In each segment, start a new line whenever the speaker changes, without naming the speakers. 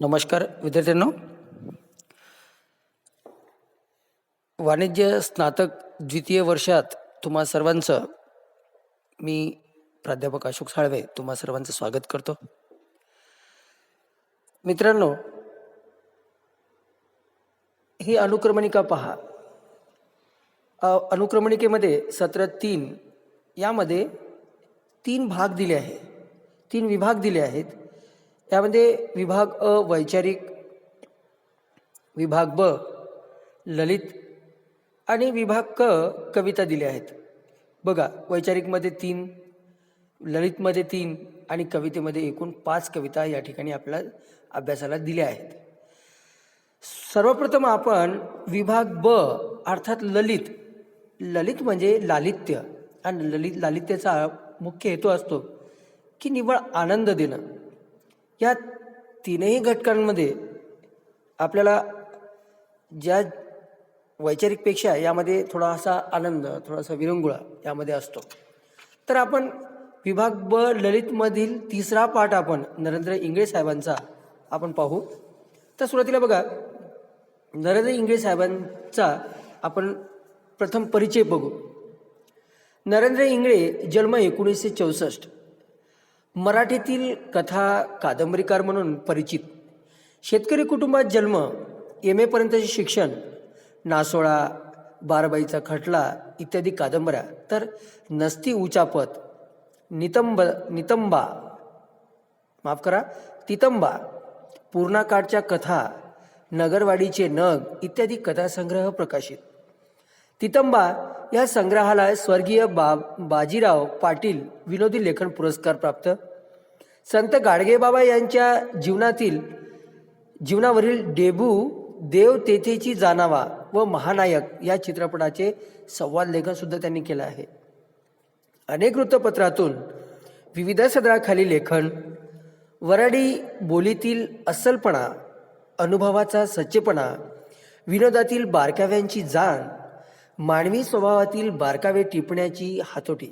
नमस्कार विद्यार्थ्यांनो. वाणिज्य स्नातक द्वितीय वर्षात तुम्हा सर्वांचं मी प्राध्यापक अशोक साळवे तुम्हा सर्वांचं स्वागत करतो. मित्रांनो ही अनुक्रमणिका पहा. अनुक्रमणिकेमध्ये सत्र तीन यामध्ये तीन भाग दिले आहे तीन विभाग दिले आहेत. यामध्ये विभाग अ वैचारिक विभाग ब ललित आणि विभाग क कविता दिले आहेत. बघा वैचारिकमध्ये तीन ललितमध्ये तीन आणि कवितेमध्ये एकूण पाच कविता या ठिकाणी आपल्या अभ्यासाला दिल्या आहेत. सर्वप्रथम आपण विभाग ब अर्थात ललित ललित म्हणजे लालित्य. आणि ललित लालित्याचा मुख्य हेतू असतो की निव्वळ आनंद देणं. या तीनही घटकांमध्ये आपल्याला ज्या वैचारिकपेक्षा यामध्ये थोडासा आनंद थोडासा विरंगुळा यामध्ये असतो. तर आपण विभाग ब ललितमधील तिसरा पाठ आपण नरेंद्र इंगळे साहेबांचा आपण पाहू. तर सुरुवातीला बघा नरेंद्र इंगळे साहेबांचा आपण प्रथम परिचय बघू. नरेंद्र इंगळे जन्म एकोणीसशे चौसष्ट. मराठीतील कथा कादंबरीकार म्हणून परिचित. शेतकरी कुटुंबात जन्म एम एपर्यंतचे शिक्षण नासोळा बारबाईचा खटला इत्यादी कादंबऱ्या. तर नसती उचापत नितंब नितंबा माफ करा तितंबा पूर्णाकाठच्या कथा नगरवाडीचे नग इत्यादी कथासंग्रह प्रकाशित. तितंबा या संग्रहाला स्वर्गीय बा बाजीराव पाटील विनोदी लेखन पुरस्कार प्राप्त. संत गाडगेबाबा यांच्या जीवनातील जीवनावरील डेबू देव तेथेची जाणावा व महानायक या चित्रपटाचे संवाद लेखनसुद्धा त्यांनी केलं आहे. अनेक वृत्तपत्रातून विविध सदराखाली लेखन वराडी बोलीतील अस्सलपणा अनुभवाचा सच्चेपणा विनोदातील बारकाव्यांची जाण मानवी स्वभावातील बारकावे टिपण्याची हातोटी.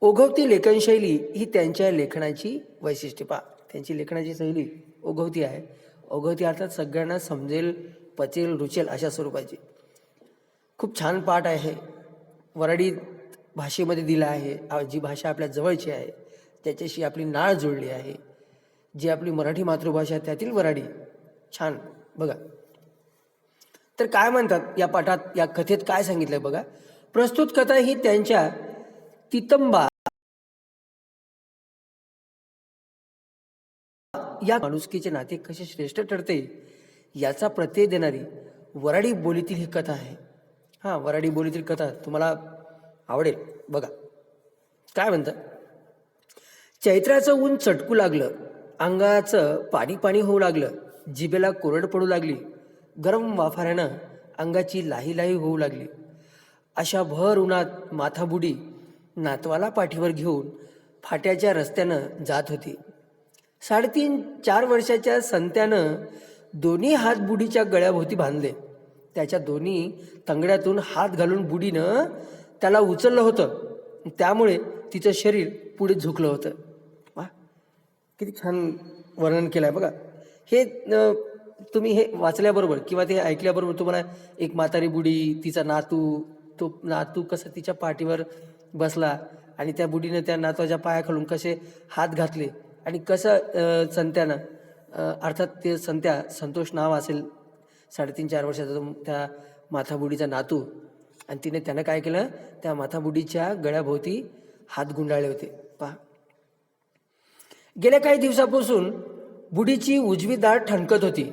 ओघवती लेखनशैली ही त्यांच्या लेखनाची वैशिष्ट्य पहा. त्यांची लेखनाची शैली ओघवती आहे. ओघवती अर्थात सगळ्यांना समजेल पचेल रुचेल अशा स्वरूपाची. खूप छान पाठ आहे. वराडी भाषेमध्ये दिला आहे. जी भाषा आपल्या जवळची आहे त्याच्याशी आपली नाळ जुळली आहे. जी आपली मराठी मातृभाषा आहे, त्यातील वराडी. छान. बघा. तर काय म्हणतात या पाठात या कथेत काय सांगितलंय बघा? प्रस्तुत कथा ही त्यांच्या तितंबा या माणुसकीचे नाते कसे श्रेष्ठ ठरते याचा प्रत्यय देणारी वराडी बोलीतील ही कथा आहे. हा वराडी बोलीतील कथा तुम्हाला आवडेल. बघा काय म्हणतात? चैत्राचं ऊन चटकू लागलं अंगाचं पाणी पाणी होऊ लागलं जिभेला कोरड पडू लागली गरम वाफाऱ्यानं अंगाची लाही लाही होऊ लागली. अशा भर उन्हात माथाबुडी नातवाला पाठीवर घेऊन फाट्याच्या रस्त्यानं जात होती. साडेतीन चार वर्षाच्या संत्यानं दोन्ही हात बुडीच्या गळ्याभोवती बांधले. त्याच्या दोन्ही तंगड्यातून हात घालून बुडीनं त्याला उचललं होतं. त्यामुळे तिचं शरीर पुढे झुकलं होतं. वा किती छान वर्णन केलं आहे बघा. हे तुम्ही हे वाचल्याबरोबर किंवा ते ऐकल्याबरोबर तुम्हाला एक म्हातारी बुडी तिचा नातू तो नातू कसं तिच्या पाठीवर बसला आणि त्या बुडीनं त्या नातवाच्या पायाखालून कसे हात घातले आणि कसं संत्यानं अर्थात ते संत्या संतोष नाव असेल साडेतीन चार वर्षाचा त्या माथाबुडीचा नातू. आणि तिने त्यानं काय केलं? त्या माथाबुडीच्या गळ्याभोवती हात गुंडाळले होते. पहा. गेल्या काही दिवसापासून बुडीची उजवी दाळ ठणकत होती.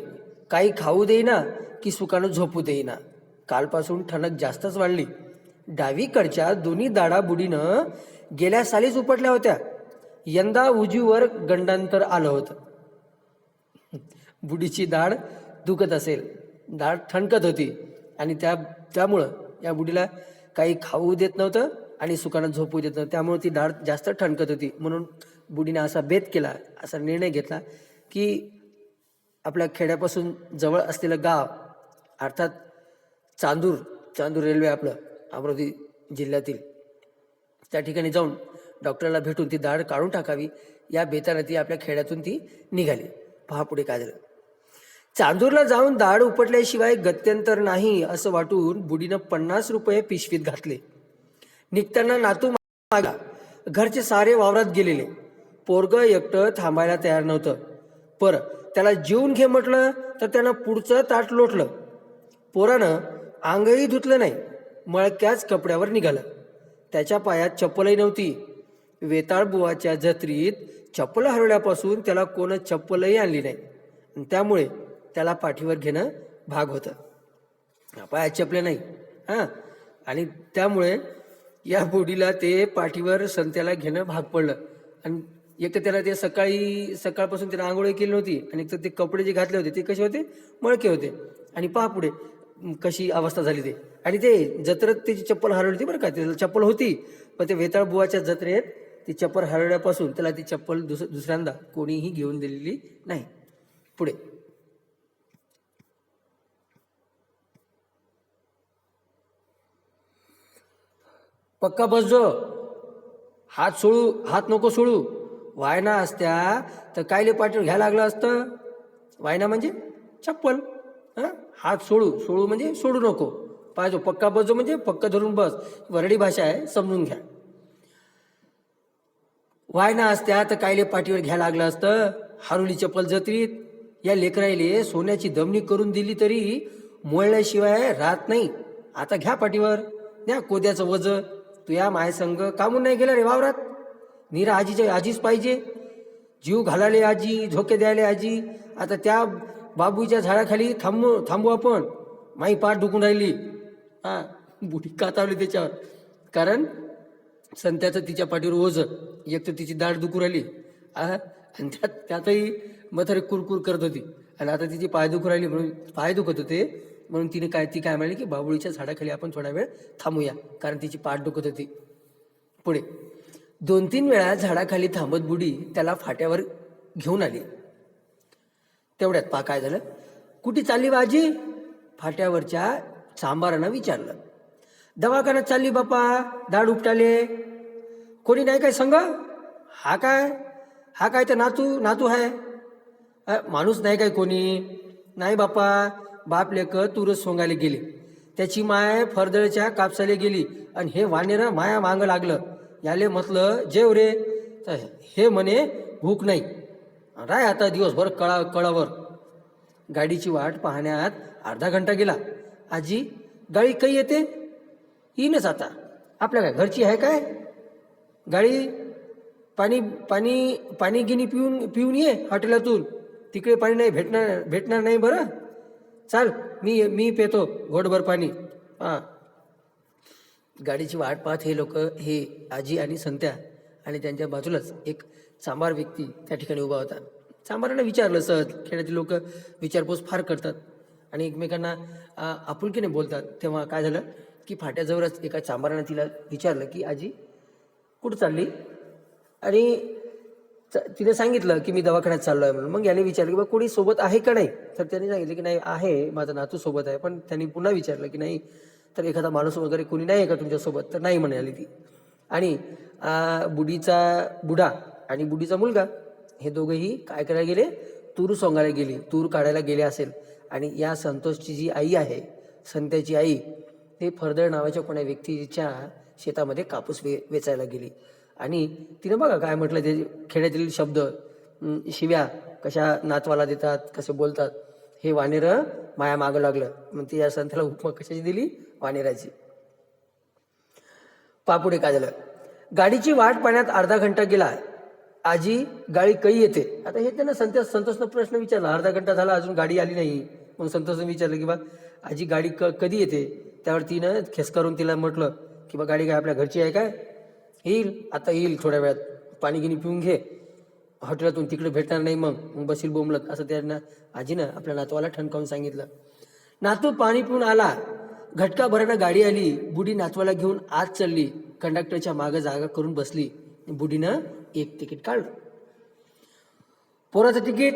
काही खाऊ देईना की सुकानं झोपू देईना. कालपासून ठणक जास्तच वाढली. डावीकडच्या दोन्ही दाडाबुडीनं गेल्या सालीच उपटल्या होत्या. यंदा उजीवर गंडांतर आलं होतं. बुडीची दाढ दुखत असेल. दाढ ठणकत होती आणि त्या त्यामुळं या बुडीला काही खाऊ देत नव्हतं आणि सुकानं झोपू देत नव्हतं. त्यामुळे ती दाढ जास्त ठणकत होती. म्हणून बुडीने असा भेद केला असा निर्णय घेतला की आपल्या खेड्यापासून जवळ असलेलं गाव अर्थात चांदूर चांदूर रेल्वे आपलं अमरावती जिल्ह्यातील. त्या ठिकाणी जाऊन डॉक्टरला भेटून ती दाढ काढून टाकावी. या बेताने ती आपल्या खेड्यातून ती निघाली. पहा पुढे काय झालं. चांदूरला जाऊन दाढ उपटल्याशिवाय गत्यंतर नाही असं वाटून बुडीनं पन्नास रुपये पिशवीत घातले. निघताना नातू मागा घरचे सारे वावरात गेलेले. पोरग एकटं थांबायला तयार नव्हतं. पर त्याला जेवून घे म्हटलं तर त्यानं पुढचं ताट लोटलं. पोरानं अंगही धुतलं नाही मळक्याच कपड्यावर निघालं. त्याच्या पायात चप्पलही नव्हती. वेताळ बुवाच्या जत्रीत चप्पल हरवल्यापासून त्याला कोण चप्पलही आणली नाही. आणि त्यामुळे त्याला पाठीवर घेणं भाग होतं. पायात चपले नाही. हां? आणि त्यामुळे या बुडीला ते पाठीवर संत्याला घेणं भाग पडलं. आणि एक तर त्याला ते सकाळी सकाळपासून त्याला आंघोळ केली नव्हती आणि एक तर ते कपडे जे घातले होते ते कसे होते? मळके होते. आणि पहा पुढे कशी अवस्था झाली ते. आणि ते जत्रेत त्याची चप्पल हरवली होती बरं का त्याला चप्पल होती. पण ते वेताळ बुवाच्या जत्रेत ती चप्पल हरवल्यापासून त्याला ती चप्पल दुस दुसऱ्यांदा कोणीही घेऊन दिलेली नाही. पुढे. पक्का बस जो. हात सोडू हात नको सोडू. वायना असत्या तर कायले पाठीवर घ्यायला लागलं असतं? वायना म्हणजे चप्पल हां? हात सोडू सोडू म्हणजे सोडू नको. पाहिजो पक्का बसजो म्हणजे पक्का धरून बस. वरडी भाषा आहे समजून घ्या. वायना असत्या तर कायले पाठीवर घ्यायला लागलं असतं? हारुली चप्पल जत्रीत. या लेकराईले सोन्याची दमनी करून दिली तरी मोळल्याशिवाय राहत नाही. आता घ्या पाठीवर द्या कोद्याचं वज तू या मायसंग कामून नाही गेला रे वावरात. नीरा आजीच्या आजीच पाहिजे. जीव घालाले आजी झोके द्यायला आजी. आता त्या बाबूच्या झाडाखाली थांबू थांबू आपण. माई पाठ दुखून राहिली. हा बुढी कातावली त्याच्यावर. कारण संत्याचं तिच्या पाठीवर ओझ. एक तर तिची दाढ दुखू राहिली. आ, आणि त्यात त्यातही मथारी कुरकुर करत होती. आणि आता तिची पाय दुखू राहिली म्हणून पाय दुखत होते. म्हणून तिने काय ती काय म्हणाली की बाबुळीच्या झाडाखाली आपण थोडा वेळ थांबूया. कारण तिची पाठ दुखत होती. पुढे. दोन तीन वेळा झाडाखाली थांबत बुडी त्याला फाट्यावर घेऊन आली. तेवढ्यात पा काय झालं? कुठे चालली बाजी फाट्यावरच्या सांबारानं विचारलं. दवाखान्यात चालली बापा दाढ उपटाले. कोणी नाही काय संग? हा काय? हा काय तर नातू नातू आहे माणूस नाही काय कोणी? नाही बापा बाप लेक तुरस सोंगायला गेली. त्याची माय फरदळच्या कापसाले गेली आणि हे वानेरं माया मांग लागलं. याले म्हटलं जेव रे तर हे म्हणे भूक नाही. राय आता दिवसभर कळा कळावर. गाडीची वाट पाहण्यात अर्धा घंटा गेला. आजी गाडी काही येते? येईनच आता. आपल्या काय घरची आहे काय? गाडी पाणी पाणी पाणी गिनी पिऊन पिऊन ये हॉटेलातून. तिकडे पाणी नाही भेटणार भेटणार नाही बरं. चाल मी मी पेतो घोटभर पाणी. हां. गाडीची वाट पाहत हे लोक हे आजी आणि संत्या आणि त्यांच्या बाजूलाच एक चांभार व्यक्ती त्या ठिकाणी उभा होता. चांभारानं विचारलं सहज खेड्यातील लोक विचारपूस फार करतात आणि एकमेकांना आपुलकीने बोलतात. तेव्हा काय झालं की फाट्याजवळच एका चांभारानं तिला विचारलं की आजी कुठं चालली? आणि च- तिने सांगितलं की मी दवाखान्यात चाललो आहे म्हणून. मग याने विचारलं की बा कोणी सोबत आहे का नाही? तर त्याने सांगितलं की नाही आहे माझा नातू सोबत आहे. पण त्यांनी पुन्हा विचारलं की नाही तर एखादा माणूस वगैरे कोणी नाही आहे का तुमच्यासोबत? तर नाही म्हणाली ती. आणि बुडीचा बुडा आणि बुडीचा मुलगा हे दोघंही काय करायला गेले? तूर सोंगायला गेली. तूर काढायला गेले असेल. आणि या संतोषची जी आई आहे संत्याची आई ते फरदळ नावाच्या कोण्या व्यक्तीच्या शेतामध्ये कापूस वे वेचायला गेली. आणि तिनं बघा काय म्हटलं ते खेड्यातील शब्द शिव्या कशा नातवाला देतात कसे बोलतात. हे वानेर माया मागं लागलं. मग ती या संताला उपमा कशाची दिली? वानेराची. पापुडे काय झालं? गाडीची वाट पाण्यात अर्धा घंटा गेला. आजी गाडी कई येते. आता हे त्यांना संत संतोषनं प्रश्न विचारला. अर्धा घंटा झाला अजून गाडी आली नाही. मग संतोषनं विचारलं की बा आजी गाडी क कधी येते? त्यावर तिनं खेसकारून तिला म्हटलं की बा गाडी काय आपल्या घरची आहे काय? येईल. आता येईल थोड्या वेळात. पाणी गिनी पिऊन घे. हॉटेलातून तिकडे भेटणार नाही मग मग बसील बोंबलत असं त्यांना आजीनं आपल्या नातवाला ठणकावून सांगितलं. नातू पाणी पिऊन आला. घटका भरानं गाडी आली. बुडी नातवाला घेऊन आत चालली. कंडक्टरच्या मागं जागा करून बसली. बुडीनं एक तिकीट काढलं. पोराचं तिकीट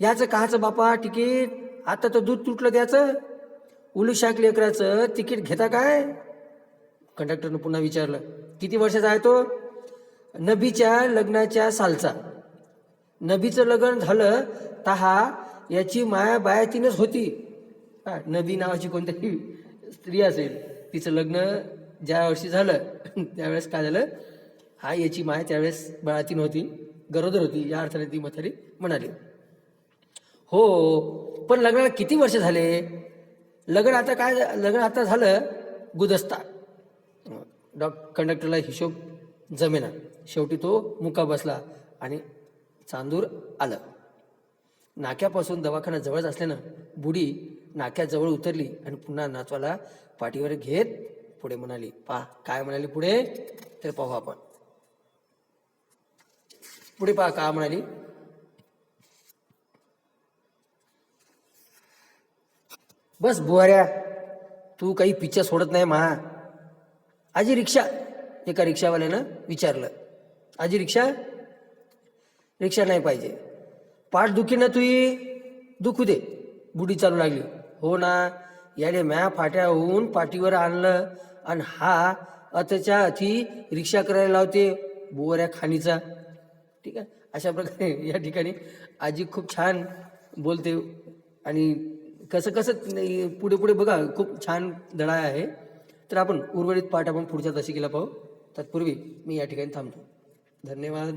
याचं काहाचं बापा तिकीट आता तर दूध तुटलं त्याचं. उलू शाक लेकराचं तिकीट घेता काय? कंडक्टरनं पुन्हा विचारलं किती वर्षाचा आहे तो? नबीच्या लग्नाच्या सालचा. नबीचं लग्न झालं तहा याची माया बायातीनच होती. हा नबी नावाची कोणतीही स्त्री असेल तिचं लग्न ज्या वर्षी झालं त्यावेळेस काय झालं? हा याची माया त्यावेळेस बाळातीन होती गरोदर होती या अर्थाने ती म्हातारी म्हणाली. हो पण लग्नाला किती वर्ष झाले? लग्न आता काय लग्न आता झालं गुदस्ता. डॉ कंडक्टरला हिशोब जमेना. शेवटी तो मुका बसला आणि चांदूर आलं. नाक्यापासून दवाखाना जवळच असल्यानं बुडी नाक्याजवळ उतरली आणि पुन्हा नाचवाला पाठीवर घेत पुढे म्हणाली पा काय म्हणाली पुढे? तर पाहू आपण. पुढे पहा का म्हणाली? बस बुवाऱ्या तू काही पिच्चर सोडत नाही महा. आजी रिक्षा एका रिक्षावाल्यानं विचारलं आजी रिक्षा रिक्षा नाही पाहिजे. पाठ दुखी ना दुखू दे. बुडी चालू लागली. हो ना याने म्या फाट्या होऊन पाठीवर आणलं आणि हा अतच्या अति रिक्षा करायला लावते बुवऱ्या खाणीचा. ठीक आहे? अशा प्रकारे या ठिकाणी आजी खूप छान बोलते आणि कसं कसं पुढे पुढे बघा खूप छान धडा आहे. तर आपण उर्वरित पाठ आपण पुढच्या तशी केला पाहू. तत्पूर्वी मी या ठिकाणी थांबतो. धन्यवाद.